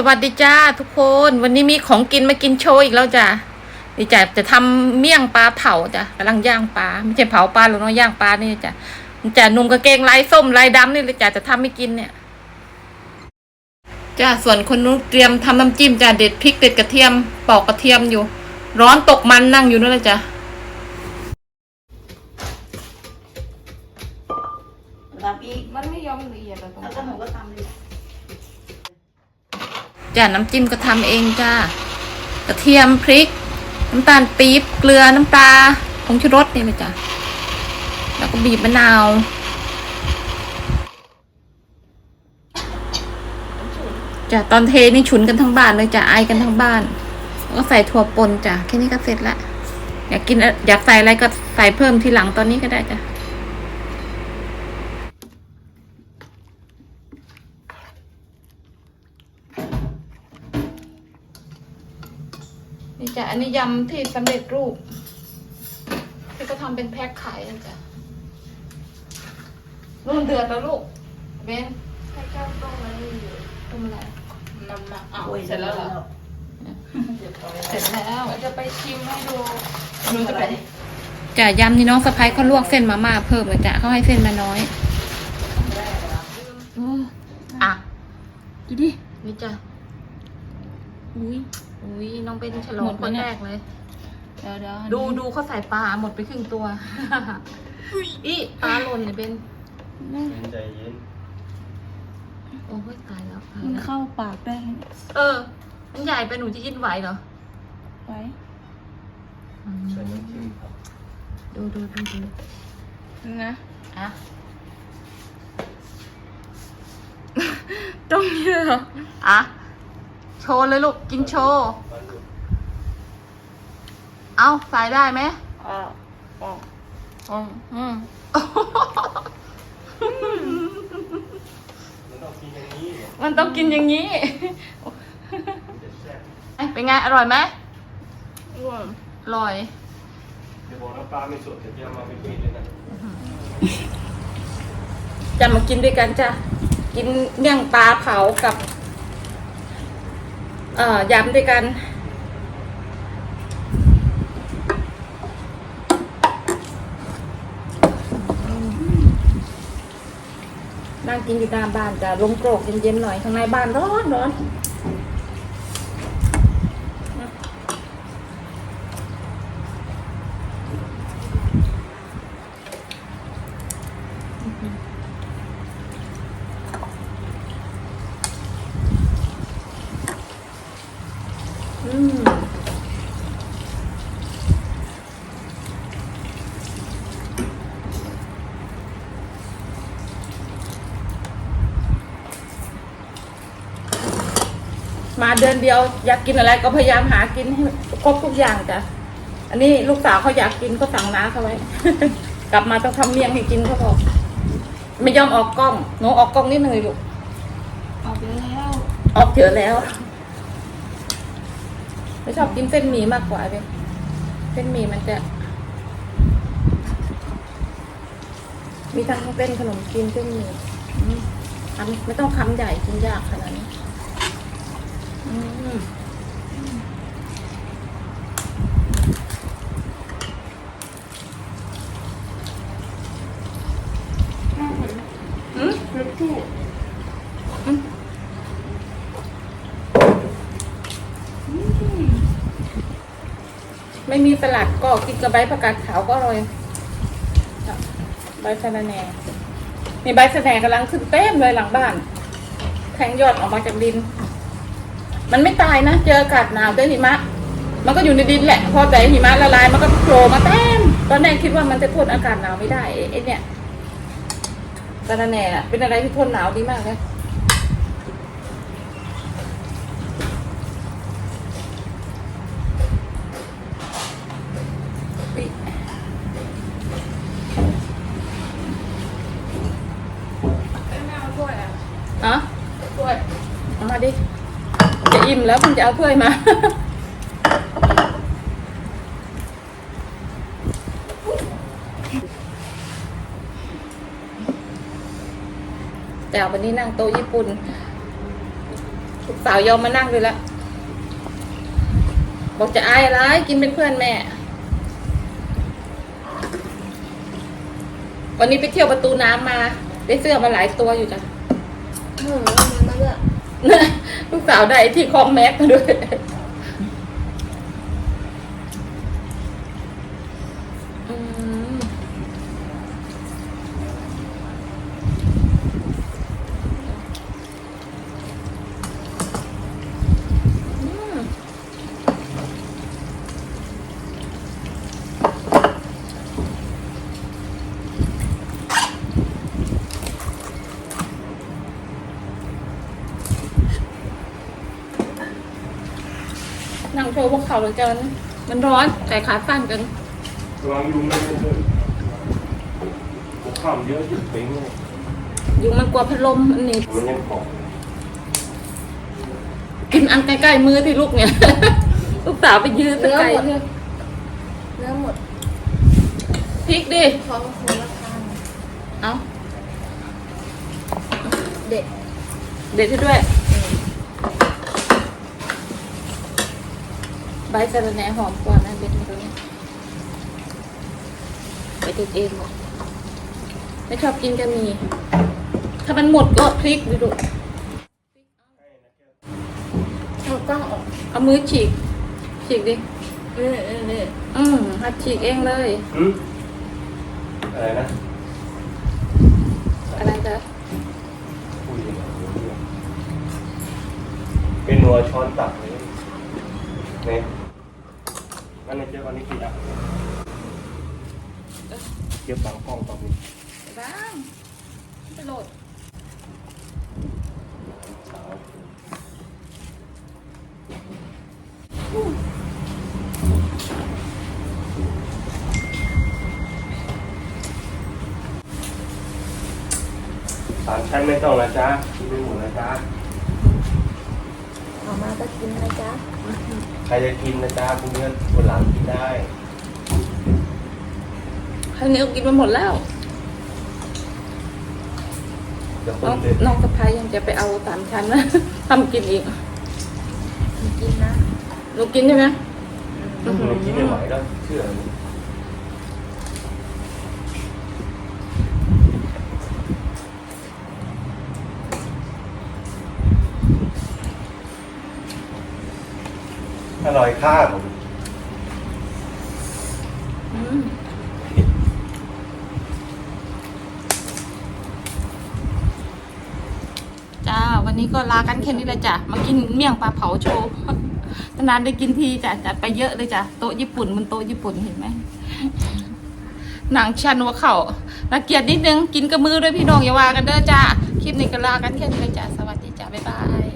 สวัสดีจ้าทุกคนวันนี้มีของกินมากินโชว์อีกแล้วจ้ะดีจ้ะจะทำเมี่ยงปลาเผาจ้ะกำลังย่างปลาไม่ใช่เผาปลาหรอกเนาะย่างปลานี่จ้ะจ้ะหนุ่มกางเกงลายส้มลายดำนี่เลยจ้ะจะทำให้กินเนี่ยจ้ะส่วนคนนู้นเตรียมทำน้ำจิ้มจ้ะเด็ดพริกเด็ดกระเทียมปอกกระเทียมอยู่ ร้อนตกมันนั่งอยู่นั่นเลยจ้ะตำอีกมันไม่ยอมละเอียดเลยตรงแล้วก็หนูก็ตำเลย จ้ะน้ำจิ้มก็ทำเองจ้ากระเทียมพริก น้ำตาลปี๊บเกลือน้ำปลาผงชูรสนี่เลยจ้ะแล้วก็บีบมะนาวจ้ะตอนเทนี่ฉุนกันทั้งบ้านเลยจ้ะไอกันทั้งบ้านแล้วก็ใส่ถั่วป่นจ้ะแค่นี้ก็เสร็จละอยากกินอยากใส่อะไรก็ใส่เพิ่มทีหลังตอนนี้ก็ได้จ้ะ นี่จ้ะอันนี้ยำที่สำเร็จรูป ที่ก็ทำเป็นแพ็คขายนะจ๊ะรุ่นเดือดแล้วลูกเบนให้เจ้าต้มอะไรอยู่ทำอะไรน้ำมาเอาโอ้ยเสร็จแล้วเหรอเสร็จแล้วจะไปชิมให้ดูหนูจะไปจ้ะยำนี่น้องสะพ้ายเขาลวกเส้นมาม่าเพิ่มเลยจ้ะเขาให้เส้นมาน้อยโอ้อะดูดินี่จ้ะอุ้ย อุ้ยน้องเป็นฉลองคนแรกเลย เดี๋ยวเดี๋ยวดูดูเขาใส่ปลาหมดไปครึ่งตัวอีปลาหล่นเนี่ยเป็นใจเย็นโอ้ยตายแล้วตายมันแล้วเข้าปากได้เออ มันใหญ่ไปหนูจะกินไหวเหรอไว้อืมใส่น้ำจิ้มครับดูดูดูดูนะอะตรงนี้เลยเหรออะโช ว์เลยลูกกินโชว์มันอยู่เอาใส่ได้ไหมอ๋ออ๋ออืมอืมมันต้องกินอย่างนี้เนี่ยมันต้องกินอย่างนี้มันจะแซ่บเอ้ยเป็นไง อร่อยไหมร่วงอร่อยเดี๋ยวบอกน้ำปลาไม่สดเดี๋ยวจะเอามาเป็นปีเลยนะจะมากินด้วยกันจ้ะ กินเมี่ยงปลาเผากับ เอ่อยำด้วยกัน นั่งกินอยู่ตามบ้านจะลมโกรกเย็นๆหน่อยข้างในบ้านร้อนร้อน เดือนเดียวอยากกินอะไรก็พยายามหากินให้ครบทุกอย่างจ้ะอันนี้ลูกสาวเขาอยากกินก็สั่งน้าเขาไว้ กลับมาต้องทำเมี่ยงให้กินเขาบอกไม่ยอมออกกล้องหนูออกกล้องนิดหนึ่งเลยลูกออกไปแล้ว ออกเยอะแล้ว ไม่ชอบกินเส้นหมี่มากกว่าเลยเส้นหมี่มันจะ มีทั้งเส้นขนมจีนเส้นหมี่อืมทำไม่ต้องคำใหญ่กินยากขนาดนี้อืมอืมรถตู้ ไม่มีสลัดก็กินกับใบผักกาดขาวก็อร่อย ใบสะระแหน่นี่ใบสะระแหน่กำลังขึ้นเต็มเลยหลังบ้าน แทงยอดออกมาจากดิน มันไม่ตายนะ เจออากาศหนาวเจอหิมะ มันก็อยู่ในดินแหละ พอแต่หิมะละลายมันก็โผล่มาเต็มตอนแรกคิดว่ามันจะทนอากาศหนาวไม่ได้ไอ้เนี่ยสะระแหน่ะเป็นอะไรที่ทนหนาวดีมากเลย ไม่เอาถ้วยอะ อะ ถ้วย เอามาดิ จะอิ่ มแล้วคุณจะเอาถ้วยมาแต่วันนี้นั่งโต๊ะญี่ปุ่นลูกสาวยอมมานั่งเลยละบอกจะอายอะไรกินเป็นเพื่อนแม่ วันนี้ไปเที่ยวประตูน้ำมา ได้เสื้อมาหลายตัวอยู่จ้ะเออมาเลือก ลูกสาวได้ที่คอมแม็กมาด้วย ว์พวกเขาเลยจ้ะมันมันร้อนแต่ขาสั้นกันระวังยุงนะเพื่อนผมข้ามเยอะยิ่งเป็นเลยยุงมันกลัวพัดลมอันนี้มันยังเกาะกินอันใกล้ๆมือที่ลูกเนี่ยลูกสาวไปยืนตะเนื้อไคร้หมดเนื้อหมดพริกดิท้องคนละทางเอาเด็ดเด็ดให้ด้วย ใบสะระแหน่หอมกว่านะเด็ดมาตรงนี้ไปเด็ดเองหมดไม่ชอบกินก็มี ถ้ามันหมดก็พริกดิลูกเอากล้องออก เอามือฉีก ฉีกดินี่นี่นี่อืมหัดฉีกเองเลยหืมอะไรนะ อะไรจ๊ะพูดยังไงเนี่ยเป็นหัวช้อนตักเลยเนี่ย นั่นในเจ้าวันนี้กี่อะเก็บฝังกล้องตอนนี้บ้างไปโหลดสาวสามชั้นไม่ต้องนะจ๊ะกินไม่หมดนะจ๊ะ ออกมาก็กินนะจ๊ะใครจะกินนะจ๊ะพวกนี้คนหลังกินได้ครั้งนี้ก็กินไปหมดแล้วเดี๋ยวคน้อนงเด็ดน้องสะพ้ายยังจะไปเอาสามชั้นนะ ทำกินอีกกินนะหนูกินใช่ไหมหนูกินไม่ไหวแล้วเชื่อหนู อร่อยข้าวอืมจ้า วันนี้ก็ลากันแค่นี้แหละจ้ะ มากินเมี่ยงปลาเผาโชว์นานๆได้กินทีจ้ะ จัดไปเยอะเลยจ้ะ โต๊ะญี่ปุ่นมันโต๊ะญี่ปุ่นเห็นไหมหนังชันหัวเข่าน่าเกียดนิดนึง กินกับมือด้วยพี่น้องอย่าว่ากันเด้อจ้า คลิปนี้ก็ลากันแค่นี้เลยจ้ะ สวัสดีจ้ะ บ๊ายบาย